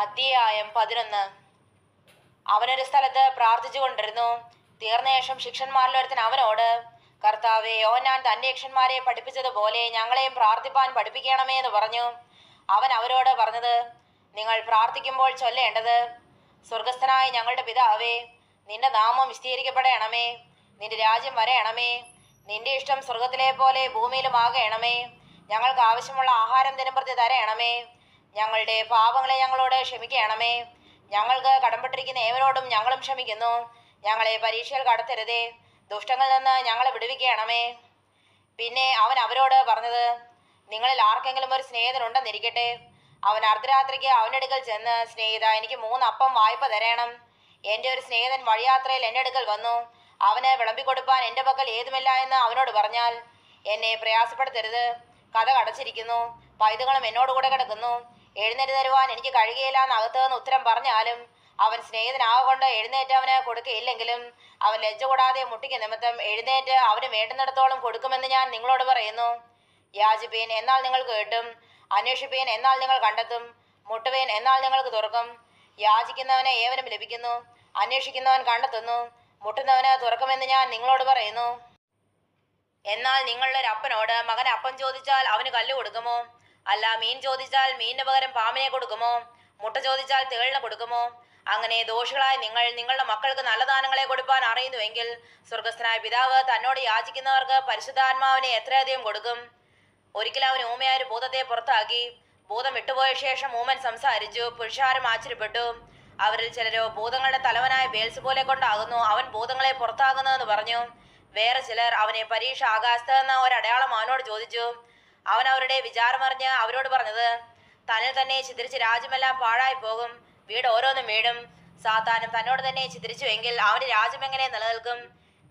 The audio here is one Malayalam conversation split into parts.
അധ്യായം പതിനൊന്ന്. അവനൊരു സ്ഥലത്ത് പ്രാർത്ഥിച്ചു കൊണ്ടിരുന്നു. തീർന്ന ശേഷം ശിക്ഷന്മാരിൽ ഒരുത്തൻ അവനോട് കർത്താവെ യോനാൻ തന്റെ യക്ഷന്മാരെ പഠിപ്പിച്ചതുപോലെ ഞങ്ങളെയും പ്രാർത്ഥിപ്പാൻ പഠിപ്പിക്കണമേ എന്ന് പറഞ്ഞു. അവൻ അവരോട് പറഞ്ഞത് നിങ്ങൾ പ്രാർത്ഥിക്കുമ്പോൾ ചൊല്ലേണ്ടത് സ്വർഗസ്ഥനായ ഞങ്ങളുടെ പിതാവേ നിന്റെ നാമം വിസ്തീകരിക്കപ്പെടണമേ നിന്റെ രാജ്യം വരയണമേ നിന്റെ ഇഷ്ടം സ്വർഗത്തിലെ പോലെ ഭൂമിയിലും ആകണമേ ഞങ്ങൾക്ക് ആവശ്യമുള്ള ആഹാരം ദിനംപ്രതി തരയണമേ ഞങ്ങളുടെ പാപങ്ങളെ ഞങ്ങളോട് ക്ഷമിക്കണമേ. ഞങ്ങൾക്ക് കടംപെട്ടിരിക്കുന്ന ഏവനോടും ഞങ്ങളും ക്ഷമിക്കുന്നു. ഞങ്ങളെ പരീക്ഷയിൽ കടത്തരുതേ. ദുഷ്ടങ്ങളിൽ നിന്ന് ഞങ്ങളെ വിടുവിക്കണമേ. പിന്നെ അവൻ അവരോട് പറഞ്ഞത് നിങ്ങളിൽ ആർക്കെങ്കിലും ഒരു സ്നേഹിതനുണ്ടെന്നിരിക്കട്ടെ. അവൻ അർദ്ധരാത്രിക്ക് അവന്റെ അടുക്കൽ ചെന്ന് സ്നേഹിത എനിക്ക് മൂന്ന് അപ്പം വായ്പ തരണം. എന്റെ ഒരു സ്നേഹിതൻ വഴിയാത്രയിൽ എന്റെ അടുക്കൽ വന്നു. അവന് വിളമ്പിക്കൊടുപ്പാൻ എന്റെ പക്കൽ ഏതുമില്ല എന്ന് അവനോട് പറഞ്ഞാൽ എന്നെ പ്രയാസപ്പെടുത്തരുത്. കഥ കടച്ചിരിക്കുന്നു. പൈതുകളും എന്നോട് കൂടെ കിടക്കുന്നു. എഴുന്നേറ്റ് തരുവാൻ എനിക്ക് കഴിയുകയില്ല എന്ന് അകത്ത് നിന്ന് ഉത്തരം പറഞ്ഞാലും അവൻ സ്നേഹിതനാകൊണ്ട് എഴുന്നേറ്റ് അവന് കൊടുക്കുകയില്ലെങ്കിലും അവൻ ലജ്ജ കൂടാതെ മുട്ടിക്ക് നിമിത്തം എഴുന്നേറ്റ് അവന് വേണ്ടുന്നിടത്തോളം കൊടുക്കുമെന്ന് ഞാൻ നിങ്ങളോട് പറയുന്നു. യാചിപ്പീൻ എന്നാൽ നിങ്ങൾ കേട്ടും അന്വേഷിപ്പീൻ എന്നാൽ നിങ്ങൾ കണ്ടെത്തും മുട്ടുവീൻ എന്നാൽ നിങ്ങൾക്ക് തുറക്കും. യാചിക്കുന്നവനെ ഏവനും ലഭിക്കുന്നു അന്വേഷിക്കുന്നവൻ കണ്ടെത്തുന്നു മുട്ടുന്നവന് തുറക്കുമെന്ന് ഞാൻ നിങ്ങളോട് പറയുന്നു. എന്നാൽ നിങ്ങളുടെ ഒരു അപ്പനോട് മകൻ അപ്പം ചോദിച്ചാൽ അവന് കല്ല് കൊടുക്കുമോ? അല്ല മീൻ ചോദിച്ചാൽ മീനിന് പകരം പാമ്പിനെ കൊടുക്കുമോ? മുട്ട ചോദിച്ചാൽ തേളിന് കൊടുക്കുമോ? അങ്ങനെ ദോഷികളായ നിങ്ങൾ നിങ്ങളുടെ മക്കൾക്ക് നല്ല ദാനങ്ങളെ കൊടുക്കാൻ അറിയുന്നുവെങ്കിൽ സ്വർഗസ്ഥനായ പിതാവ് തന്നോട് യാചിക്കുന്നവർക്ക് പരിശുദ്ധാത്മാവിനെ എത്രയധികം കൊടുക്കും? ഒരിക്കൽ അവൻ ഊമയായ ഒരു ഭൂതത്തെ പുറത്താക്കി. ഭൂതം വിട്ടുപോയ ശേഷം ഊമൻ സംസാരിച്ചു. പുരുഷാരം ആശ്ചര്യപ്പെട്ടു. അവരിൽ ചിലരോ ഭൂതങ്ങളുടെ തലവനായ ബേൽസ് പോലെ കൊണ്ടാകുന്നു അവൻ ഭൂതങ്ങളെ പുറത്താകുന്നതെന്ന് പറഞ്ഞു. വേറെ ചിലർ അവനെ പരീക്ഷ ആകാശത്ത് എന്ന ഒരടയാളം അവനോട് ചോദിച്ചു. അവൻ അവരുടെ വിചാരമറിഞ്ഞ് അവരോട് പറഞ്ഞത് തന്നെ തന്നെ ചിത്രിച്ച് രാജ്യമെല്ലാം പാഴായി പോകും. വീട് ഓരോന്നും വീടും. സാത്താനും തന്നോട് തന്നെ ചിത്രിച്ചുവെങ്കിൽ അവന്റെ രാജ്യം എങ്ങനെ നിലനിൽക്കും?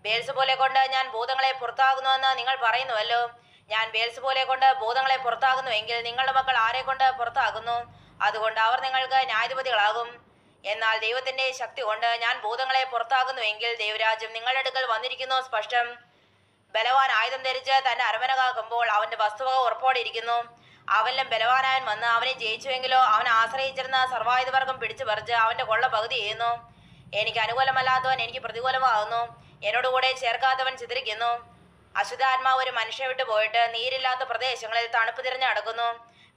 ബേൽസ് പോലെ കൊണ്ട് ഞാൻ ഭൂതങ്ങളെ പുറത്താകുന്നുവെന്ന് നിങ്ങൾ പറയുന്നുവല്ലോ. ഞാൻ ബേൽസ് പോലെ കൊണ്ട് ഭൂതങ്ങളെ പുറത്താകുന്നുവെങ്കിൽ നിങ്ങളുടെ മക്കൾ ആരെ കൊണ്ട് പുറത്താകുന്നു? അതുകൊണ്ട് അവർ നിങ്ങൾക്ക് ന്യായാധിപതികളാകും. എന്നാൽ ദൈവത്തിന്റെ ശക്തി കൊണ്ട് ഞാൻ ഭൂതങ്ങളെ പുറത്താകുന്നുവെങ്കിൽ ദൈവരാജ്യം നിങ്ങളുടെ അടുക്കൽ വന്നിരിക്കുന്നു സ്പഷ്ടം. ബലവാൻ ആയുധം ധരിച്ച് തന്റെ അരമന കാക്കുമ്പോൾ അവന്റെ വസ്തുവക ഉറപ്പോടെ ഇരിക്കുന്നു അവനിലും ബലവാനായൻ വന്ന് അവനെ ജയിച്ചുവെങ്കിലോ അവൻ ആശ്രയിച്ചിരുന്ന സർവായുധവർഗം പിടിച്ചു പറിച്ച് അവന്റെ കൊള്ള പകുതി ചെയ്യുന്നു. എനിക്ക് അനുകൂലമല്ലാത്തവൻ എനിക്ക് പ്രതികൂലമാകുന്നു. എന്നോട് കൂടെ ചേർക്കാത്തവൻ ചിതറിക്കുന്നു. അശുദ്ധാത്മാവ് ഒരു മനുഷ്യ വിട്ടു പോയിട്ട് നീരില്ലാത്ത പ്രദേശങ്ങളിൽ തണുപ്പ് തിരഞ്ഞു നടക്കുന്നു.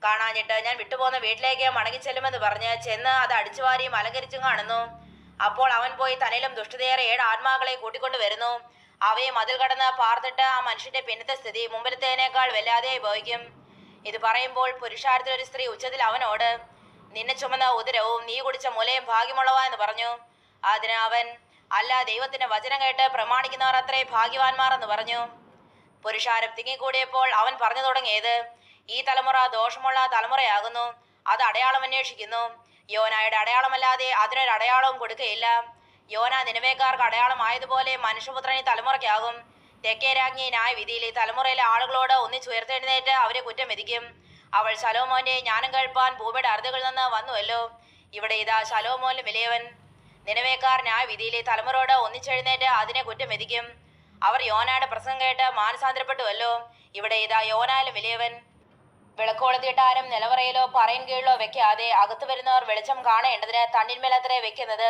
കാണാഞ്ഞിട്ട് ഞാൻ വിട്ടുപോകുന്ന വീട്ടിലേക്ക് മടങ്ങി ചെല്ലുമെന്ന് പറഞ്ഞ് ചെന്ന് അത് അടിച്ചുവാരിയും അലങ്കരിച്ചും കാണുന്നു. അപ്പോൾ അവൻ പോയി തലയിലും ദുഷ്ടതയേറെ ഏഴ് ആത്മാക്കളെ കൂട്ടിക്കൊണ്ടു വരുന്നു അവയെ മതിൽ കടന്ന് പാർത്തിട്ട് ആ മനുഷ്യന്റെ പിന്നത്തെ സ്ഥിതി മുമ്പിലത്തേനേക്കാൾ വല്ലാതെയായി ഭവിക്കും. ഇത് പറയുമ്പോൾ പുരുഷാരത്തിൽ ഒരു സ്ത്രീ ഉച്ചത്തിൽ അവനോട് നിന്നെ ചുമന്ന ഉദരവും നീ കുടിച്ച മുലയും ഭാഗ്യമുള്ളവ എന്ന് പറഞ്ഞു. അതിന് അവൻ അല്ല ദൈവത്തിന്റെ വചനം കേട്ട് പ്രമാണിക്കുന്നവർ അത്രേ ഭാഗ്യവാന്മാർ എന്ന് പറഞ്ഞു. പുരുഷാരം തിങ്ങിക്കൂടിയപ്പോൾ അവൻ പറഞ്ഞു തുടങ്ങിയത് ഈ തലമുറ ദോഷമുള്ള തലമുറയാകുന്നു. അത് അടയാളം അന്വേഷിക്കുന്നു. യോനായുടെ അടയാളമല്ലാതെ അതിനൊരു അടയാളവും കൊടുക്കുകയില്ല യോന നിലവേക്കാർക്ക് അടയാളമായതുപോലെ മനുഷ്യപുത്രനെ തലമുറയ്ക്കാകും. തെക്കേ രാജ്ഞി ന്യായവിധിയിൽ ഈ തലമുറയിലെ ആളുകളോട് ഒന്നിച്ചുയർത്തെഴുന്നേറ്റ് അവരെ കുറ്റം വിധിക്കും. അവൾ ശലോമോന്റെ ജ്ഞാനം കഴിപ്പാൻ ഭൂമിയുടെ അറുതുകളിൽ നിന്ന് വന്നുവല്ലോ. ഇവിടെ ഇതാ ശലോമോൻ വിലയവൻ. നിലവേക്കാർ ന്യായവിധിയിലെ തലമുറയോട് ഒന്നിച്ചെഴുന്നേറ്റ് അതിനെ കുറ്റം വിധിക്കും. അവർ യോനയുടെ പ്രസംഗം കേട്ട് മാനസാന്തരപ്പെട്ടുവല്ലോ. ഇവിടെ ഇതാ യോനായാലും വിലയവൻ. വിളക്കോളത്തിയിട്ടാരും നിലവറയിലോ പറയിൻ കീഴിലോ വെക്കാതെ അകത്തു വരുന്നവർ വെളിച്ചം കാണേണ്ടതിന് തണ്ണിന്മേലത്രേ വെക്കുന്നത്.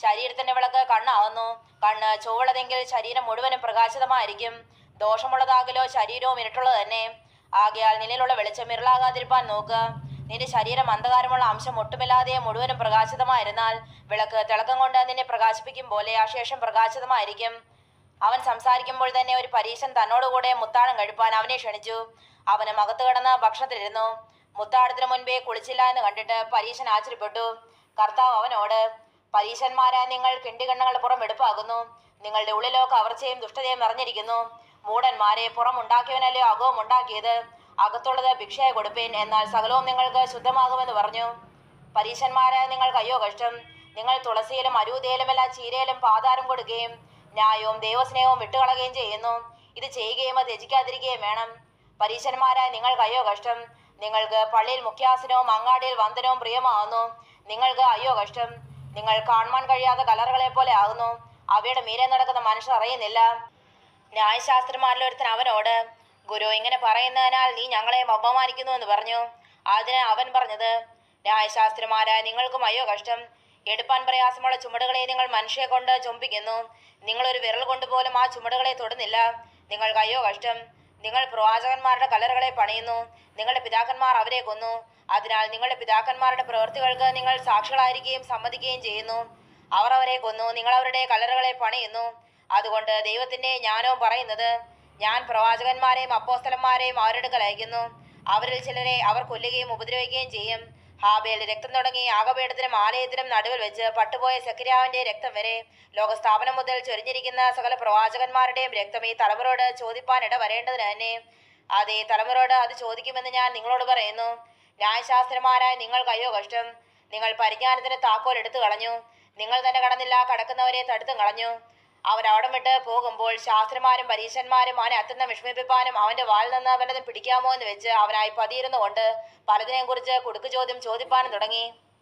ശരീരത്തിന്റെ വിളക്ക് കണ്ണാവുന്നു. കണ്ണ് ചുവളതെങ്കിൽ ശരീരം മുഴുവനും പ്രകാശിതമായിരിക്കും. ദോഷമുള്ളതാകലോ ശരീരവും ഇരുട്ടുള്ളത് തന്നെ. ആകയാൽ നിലയിലുള്ള വെളിച്ചം ഇരുളാകാതിരിപ്പാൻ നോക്കുക. നിന്റെ ശരീരം അന്ധകാരമുള്ള അംശം ഒട്ടുമില്ലാതെ മുഴുവനും പ്രകാശിതമായിരുന്നാൽ വിളക്ക് തിളക്കം കൊണ്ട് നിന്നെ പ്രകാശിപ്പിക്കും പോലെ ആ ശേഷം പ്രകാശിതമായിരിക്കും. അവൻ സംസാരിക്കുമ്പോൾ തന്നെ ഒരു പരീശൻ തന്നോടുകൂടെ മുത്താടം കഴിപ്പാൻ അവനെ ക്ഷണിച്ചു. അവന് മകത്ത് കിടന്ന് ഭക്ഷണത്തിലിരുന്നു. മുത്താടത്തിന് മുൻപേ കുളിച്ചില്ല എന്ന് കണ്ടിട്ട് പരീശൻ ആശ്ചര്യപ്പെട്ടു. കർത്താവ് അവനോട് പരീശന്മാരായ നിങ്ങൾ കിണ്ടികണ്ണങ്ങളുടെ പുറം എടുപ്പാകുന്നു നിങ്ങളുടെ ഉള്ളിലോ കവർച്ചയും ദുഷ്ടതയും നിറഞ്ഞിരിക്കുന്നു. മൂടന്മാരെ പുറം ഉണ്ടാക്കിയവനല്ലയോ അകവും ഉണ്ടാക്കിയത്? അകത്തുള്ളത് ഭിക്ഷയെ കൊടുപ്പേൻ എന്നാൽ സകലവും നിങ്ങൾക്ക് ശുദ്ധമാകുമെന്ന് പറഞ്ഞു. പരീശന്മാരായ നിങ്ങൾക്ക് അയ്യോ കഷ്ടം? നിങ്ങൾ തുളസിയിലും അരൂതയിലുമെല്ലാം ചീരയിലും പാതാരം കൊടുക്കുകയും ന്യായവും ദൈവസ്നേഹവും വിട്ടുകളയുകയും ചെയ്യുന്നു. ഇത് ചെയ്യുകയും അത് ത്യജിക്കാതിരിക്കുകയും വേണം. പരീശന്മാരായ നിങ്ങൾക്ക് അയ്യോ കഷ്ടം? നിങ്ങൾക്ക് പള്ളിയിൽ മുഖ്യാസനവും അങ്ങാടിയിൽ വന്ദനവും പ്രിയമാകുന്നു. നിങ്ങൾക്ക് അയ്യോ കഷ്ടം? നിങ്ങൾ കാണുവാൻ കഴിയാത്ത കലറുകളെ പോലെ ആകുന്നു അവയുടെ മീരെ നടക്കുന്ന മനുഷ്യർ അറിയുന്നില്ല. ന്യായശാസ്ത്രന്മാരിൽ ഒരുത്തൻ അവനോട് ഗുരു ഇങ്ങനെ പറയുന്നതിനാൽ നീ ഞങ്ങളെ അപമാനിക്കുന്നു എന്ന് പറഞ്ഞു. അതിന് അവൻ പറഞ്ഞത് ന്യായശാസ്ത്രമാരായ നിങ്ങൾക്കും അയ്യോ കഷ്ടം. എടുപ്പാൻ പ്രയാസമുള്ള ചുമടുകളെ നിങ്ങൾ മനുഷ്യരെ കൊണ്ട് ചുംബിക്കുന്നു. നിങ്ങളൊരു വിരൽ കൊണ്ടുപോലും ആ ചുമടുകളെ തൊടുന്നില്ല. നിങ്ങൾക്ക് അയ്യോ കഷ്ടം. നിങ്ങൾ പ്രവാചകന്മാരുടെ കലറുകളെ പണിയുന്നു. നിങ്ങളുടെ പിതാക്കന്മാർ അവരെ കൊന്നു. അതിനാൽ നിങ്ങളുടെ പിതാക്കന്മാരുടെ പ്രവൃത്തികൾക്ക് നിങ്ങൾ സാക്ഷികളായിരിക്കുകയും സമ്മതിക്കുകയും ചെയ്യുന്നു. അവർ അവരെ കൊന്നു. നിങ്ങൾ അവരുടെ കലറുകളെ പണിയുന്നു. അതുകൊണ്ട് ദൈവത്തിന്റെ ജ്ഞാനവും പറയുന്നത് ഞാൻ പ്രവാചകന്മാരെയും അപ്പോസ്തലന്മാരെയും അവരുടെ അയക്കുന്നു അവരിൽ ചിലരെ അവർ കൊല്ലുകയും ഉപദ്രവിക്കുകയും ചെയ്യും. ഹാബേൽ രക്തം തുടങ്ങി ആകപേടത്തിനും ആലയത്തിനും നടുവിൽ വെച്ച് പട്ടുപോയ സക്കിരാവിന്റെ രക്തം വരെ ലോകസ്ഥാപനം മുതൽ ചൊരിഞ്ഞിരിക്കുന്ന സകല പ്രവാചകന്മാരുടെയും രക്തം ഈ തലമുറയോട് ചോദിപ്പാൻ ഇട വരേണ്ടതിന് തന്നെ. അതേ തലമുറയോട് അത് ചോദിക്കുമെന്ന് ഞാൻ നിങ്ങളോട് പറയുന്നു. ന്യായശാസ്ത്രമാരായ നിങ്ങൾ കയ്യോ കഷ്ടം നിങ്ങൾ പരിജ്ഞാനത്തിന് താക്കോൽ എടുത്തു കളഞ്ഞു. നിങ്ങൾ തന്നെ കടന്നില്ല കടക്കുന്നവരെ തടുത്തും കളഞ്ഞു. അവൻ അവിടം വിട്ട് പോകുമ്പോൾ ശാസ്ത്രന്മാരും പരീശന്മാരും അവനെ അത്തുന്ന വിഷമിപ്പിപ്പാനും അവന്റെ വാൽ നിന്ന് വല്ലതും പിടിക്കാമോ എന്ന് വെച്ച് അവനായി പതിയിരുന്നുകൊണ്ട് പലതിനെയും കുറിച്ച് കുടുക്കു ചോദ്യം ചോദിപ്പാനും തുടങ്ങി.